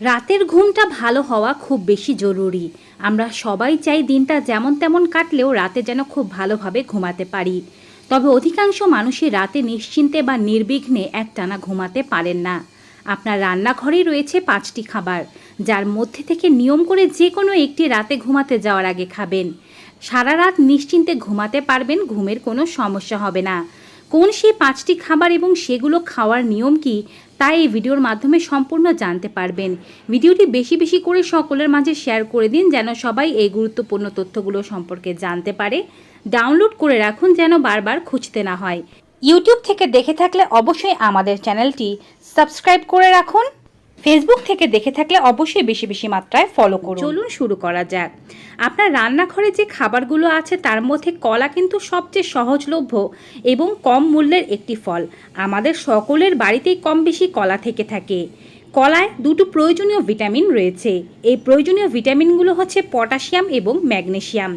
রাতের ঘুমটা ভালো হওয়া খুব বেশি জরুরি। আমরা সবাই চাই দিনটা যেমন তেমন কাটলেও রাতে যেন খুব ভালোভাবে ঘুমাতে পারি। তবে অধিকাংশ মানুষই রাতে নিশ্চিন্তে বা নির্বিঘ্নে একটানা ঘুমাতে পারেন না। আপনার রান্নাঘরেই রয়েছে পাঁচটি খাবার, যার মধ্যে থেকে নিয়ম করে যে কোনো একটি রাতে ঘুমাতে যাওয়ার আগে খাবেন। সারা রাত নিশ্চিন্তে ঘুমাতে পারবেন, ঘুমের কোনো সমস্যা হবে না। কোন সেই পাঁচটি খাবার এবং সেগুলো খাওয়ার নিয়ম কি, তা এই ভিডিওর মাধ্যমে সম্পূর্ণ জানতে পারবেন। ভিডিওটি বেশি বেশি করে সকলের মাঝে শেয়ার করে দিন যেন সবাই এই গুরুত্বপূর্ণ তথ্যগুলো সম্পর্কে জানতে পারে। ডাউনলোড করে রাখুন যেন বারবার খুঁজতে না হয়। ইউটিউব থেকে দেখে থাকলে অবশ্যই আমাদের চ্যানেলটি সাবস্ক্রাইব করে রাখুন। ফেসবুক থেকে দেখে থাকলে অবশ্যই বেশি বেশি মাত্রায় ফলো করুন। চলুন শুরু করা যাক। আপনার রান্নাঘরে যে খাবারগুলো আছে, তার মধ্যে কলা কিন্তু সবচেয়ে সহজলভ্য এবং কম মূল্যের একটি ফল। আমাদের সকলের বাড়িতেই কম বেশি কলা থেকে থাকে। কলায় দুটো প্রয়োজনীয় ভিটামিন রয়েছে। এই প্রয়োজনীয় ভিটামিনগুলো হচ্ছে পটাশিয়াম এবং ম্যাগনেসিয়াম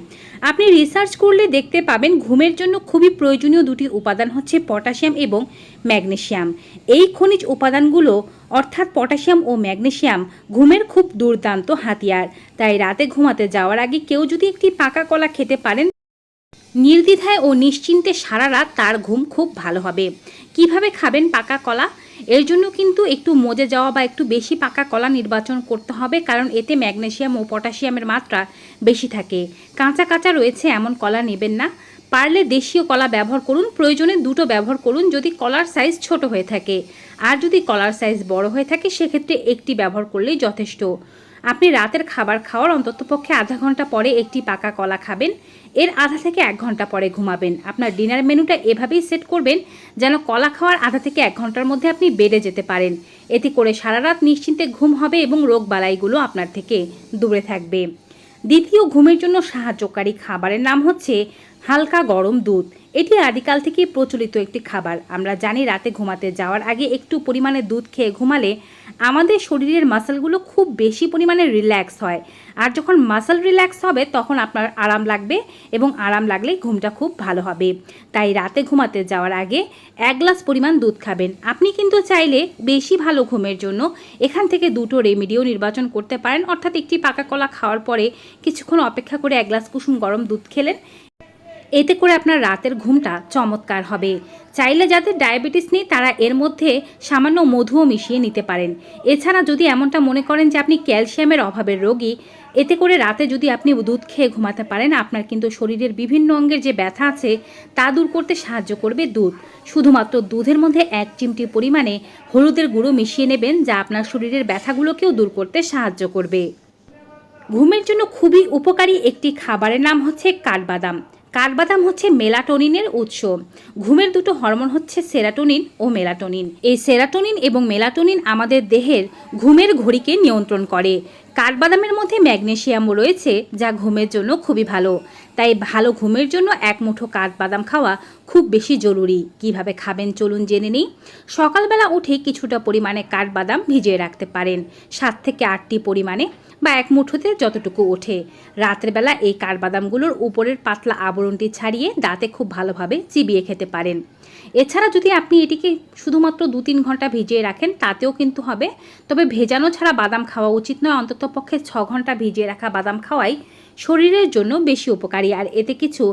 আপনি রিসার্চ করলে দেখতে পাবেন ঘুমের জন্য খুবই প্রয়োজনীয় দুটি উপাদান হচ্ছে পটাশিয়াম এবং ম্যাগনেশিয়াম। এই খনিজ উপাদানগুলো অর্থাৎ পটাশিয়াম ও ম্যাগনেসিয়াম ঘুমের খুব দুর্দান্ত হাতিয়ার। তাই রাতে ঘুমাতে যাওয়ার আগে কেউ যদি একটি পাকা কলা খেতে পারেন, নির্দ্বিধায় ও নিশ্চিন্তে সারা রাত তার ঘুম খুব ভালো হবে। কীভাবে খাবেন পাকা কলা? এর জন্য কিন্তু একটু মজে যাওয়া বা একটু বেশি পাকা কলা নির্বাচন করতে হবে, কারণ এতে ম্যাগনেসিয়াম ও পটাশিয়ামের মাত্রা বেশি থাকে। কাঁচা কাঁচা রয়েছে, এমন কলা নেবেন না। পারলে দেশীয় কলা ব্যবহার করুন, প্রয়োজনে দুটো ব্যবহার করুন যদি কলার সাইজ ছোট হয়ে থাকে। আর যদি কলার সাইজ বড় হয়ে থাকে, সেক্ষেত্রে একটি ব্যবহার করলেই যথেষ্ট। আপনি রাতের খাবার খাওয়ার অন্ততপক্ষে আধা ঘণ্টা পরে একটি পাকা কলা খাবেন। এর আধা থেকে এক ঘণ্টা পরে ঘুমাবেন। আপনার ডিনার মেনুটা এভাবেই সেট করবেন যেন কলা খাওয়ার আধা থেকে এক ঘণ্টার মধ্যে আপনি বেডে যেতে পারেন। এতে করে সারা রাত নিশ্চিন্তে ঘুম হবে এবং রোগ বালাইগুলো আপনার থেকে দূরে থাকবে। দ্বিতীয় ঘুমের জন্য সাহায্যকারী খাবারের নাম হচ্ছে হালকা গরম দুধ। এটি আদিকাল থেকেই প্রচলিত একটি খাবার। আমরা জানি রাতে ঘুমাতে যাওয়ার আগে একটু পরিমাণে দুধ খেয়ে ঘুমালে আমাদের শরীরের মাসেলগুলো খুব বেশি পরিমাণে রিল্যাক্স হয়। আর যখন মাসেল রিল্যাক্স হবে, তখন আপনার আরাম লাগবে এবং আরাম লাগলে ঘুমটা খুব ভালো হবে। তাই রাতে ঘুমাতে যাওয়ার আগে এক গ্লাস পরিমাণ দুধ খাবেন। আপনি কিন্তু চাইলে বেশি ভালো ঘুমের জন্য এখান থেকে দুটো রেমিডিও নির্বাচন করতে পারেন। অর্থাৎ একটি পাকা কলা খাওয়ার পরে কিছুক্ষণ অপেক্ষা করে এক গ্লাস কুসুম গরম দুধ খেলেন। এতে করে আপনার রাতের ঘুমটা চমৎকার হবে। চাইলে যাদের ডায়াবেটিস নেই, তারা এর মধ্যে সামান্য মধুও মিশিয়ে নিতে পারেন। এছাড়া যদি এমনটা মনে করেন যে আপনি ক্যালসিয়ামের অভাবের রোগী, এতে করে রাতে যদি আপনি দুধ খেয়ে ঘুমাতে পারেন, আপনার কিন্তু শরীরের বিভিন্ন অঙ্গের যে ব্যথা আছে, তা দূর করতে সাহায্য করবে দুধ। শুধুমাত্র দুধের মধ্যে এক চিমটি পরিমাণে হলুদের গুঁড়ো মিশিয়ে নেবেন, যা আপনার শরীরের ব্যথাগুলোকেও দূর করতে সাহায্য করবে। ঘুমের জন্য খুবই উপকারী একটি খাবারের নাম হচ্ছে কাঠবাদাম। কাঠবাদাম হচ্ছে মেলাটোনিনের উৎস। ঘুমের দুটো হরমোন হচ্ছে সেরাটোনিন ও মেলাটোনিন। এই সেরাটোনিন এবং মেলাটোনিন আমাদের দেহের ঘুমের ঘড়িকে নিয়ন্ত্রণ করে। কাঠবাদামের মধ্যে ম্যাগনেসিয়ামও রয়েছে, যা ঘুমের জন্য খুবই ভালো। তাই ভালো ঘুমের জন্য এক মুঠো কাঠবাদাম খাওয়া খুব বেশি জরুরি। কীভাবে খাবেন চলুন জেনে নিই। সকালবেলা উঠে কিছুটা পরিমাণে কাঠবাদাম ভিজিয়ে রাখতে পারেন। সাত থেকে আটটি পরিমাণে বা এক মুঠোতে যতটুকু ওঠে। রাত্রেবেলা এই কাঠবাদামগুলোর উপরের পাতলা আবরণটি ছাড়িয়ে দাঁতে খুব ভালোভাবে চিবিয়ে খেতে পারেন। এছাড়া যদি আপনি এটিকে শুধুমাত্র দু তিন ঘণ্টা ভিজিয়ে রাখেন, তাতেও কিন্তু হবে। তবে ভেজানো ছাড়া বাদাম খাওয়া উচিত নয়। অন্তত পক্ষে ছ ঘণ্টা ভিজিয়ে রাখা বাদাম খাওয়াই শরীরের জন্য বেশি উপকারী। আর এতে কিছু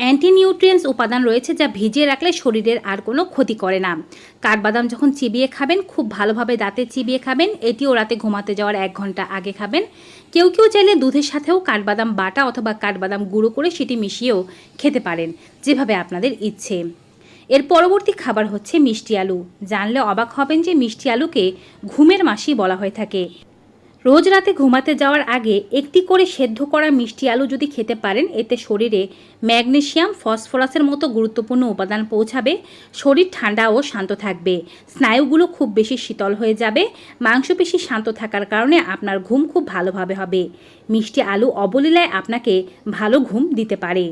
অ্যান্টি নিউট্রিয়েন্টস উপাদান রয়েছে যা ভিজিয়ে রাখলে শরীরের আর কোনো ক্ষতি করে না। কাঠবাদাম যখন চিবিয়ে খাবেন, খুব ভালোভাবে দাঁতে চিবিয়ে খাবেন। এটিও রাতে ঘুমাতে যাওয়ার এক ঘণ্টা আগে খাবেন। কেউ কেউ চাইলে দুধের সাথেও কাঠবাদাম বাটা অথবা কাঠবাদাম গুঁড়ো করে সেটি মিশিয়েও খেতে পারেন, যেভাবে আপনাদের ইচ্ছে। এর পরবর্তী খাবার হচ্ছে মিষ্টি আলু। জানলে অবাক হবেন যে মিষ্টি আলুকে ঘুমের মাসি বলা হয়ে থাকে। রোজ রাতে ঘুমাতে যাওয়ার আগে একটি করে সেদ্ধ করা মিষ্টি আলু যদি খেতে পারেন, এতে শরীরে ম্যাগনেসিয়াম, ফসফরাসের মতো গুরুত্বপূর্ণ উপাদান পৌঁছাবে, শরীর ঠান্ডা ও শান্ত থাকবে, স্নায়ুগুলো খুব বেশি শীতল হয়ে যাবে, মাংসপেশি শান্ত থাকার কারণে আপনার ঘুম খুব ভালোভাবে হবে। মিষ্টি আলু অবলীলায় আপনাকে ভালো ঘুম দিতে পারে।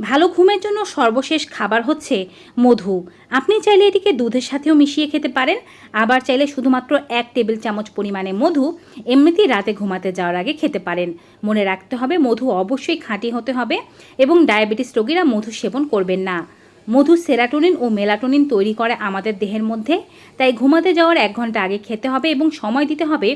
ভালো ঘুমের জন্য সর্বশেষ খাবার হচ্ছে মধু। আপনি চাইলে এটিকে দুধের সাথেও মিশিয়ে খেতে পারেন। আবার চাইলে শুধুমাত্র এক টেবিল চামচ পরিমাণে মধু এমনিতেই রাতে ঘুমাতে যাওয়ার আগে খেতে পারেন। মনে রাখতে হবে মধু অবশ্যই খাঁটি হতে হবে এবং ডায়াবেটিস রোগীরা মধু সেবন করবেন না। মধু সেরাটোনিন ও মেলাটোনিন তৈরি করে আমাদের দেহের মধ্যে। তাই ঘুমাতে যাওয়ার এক ঘণ্টা আগে খেতে হবে এবং সময় দিতে হবে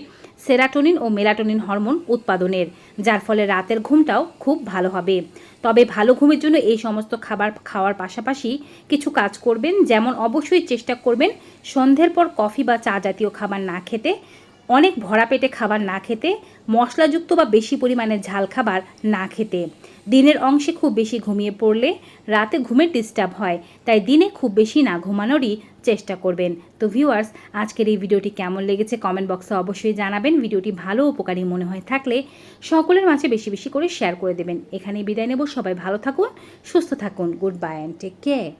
সেরাটোনিন ও মেলাটোনিন হরমোন উৎপাদনের, যার ফলে রাতের ঘুমটাও খুব ভালো হবে। তবে ভালো ঘুমের জন্য এই সমস্ত খাবার খাওয়ার পাশাপাশি কিছু কাজ করবেন, যেমন অবশ্যই চেষ্টা করবেন সন্ধ্যের পর কফি বা চা জাতীয় খাবার না খেতে। অনেক ভরা পেটে খাবার না খেতে, মশলাযুক্ত বা বেশি পরিমাণে ঝাল খাবার না খেতে। দিনের অংশে খুব বেশি ঘুমিয়ে পড়লে রাতে ঘুমের ডিস্টার্ব হয়, তাই দিনে খুব বেশি না ঘুমানোরই চেষ্টা করবেন। তো ভিউয়ার্স আজকের এই ভিডিওটি কেমন লেগেছে কমেন্ট বক্সে অবশ্যই জানাবেন। ভিডিওটি ভালো উপকারী মনে হয়ে থাকলে সকলের মাঝে বেশি বেশি করে শেয়ার করে দেবেন। এখানেই বিদায় নেব। সবাই ভালো থাকুন, সুস্থ থাকুন। Goodbye and take care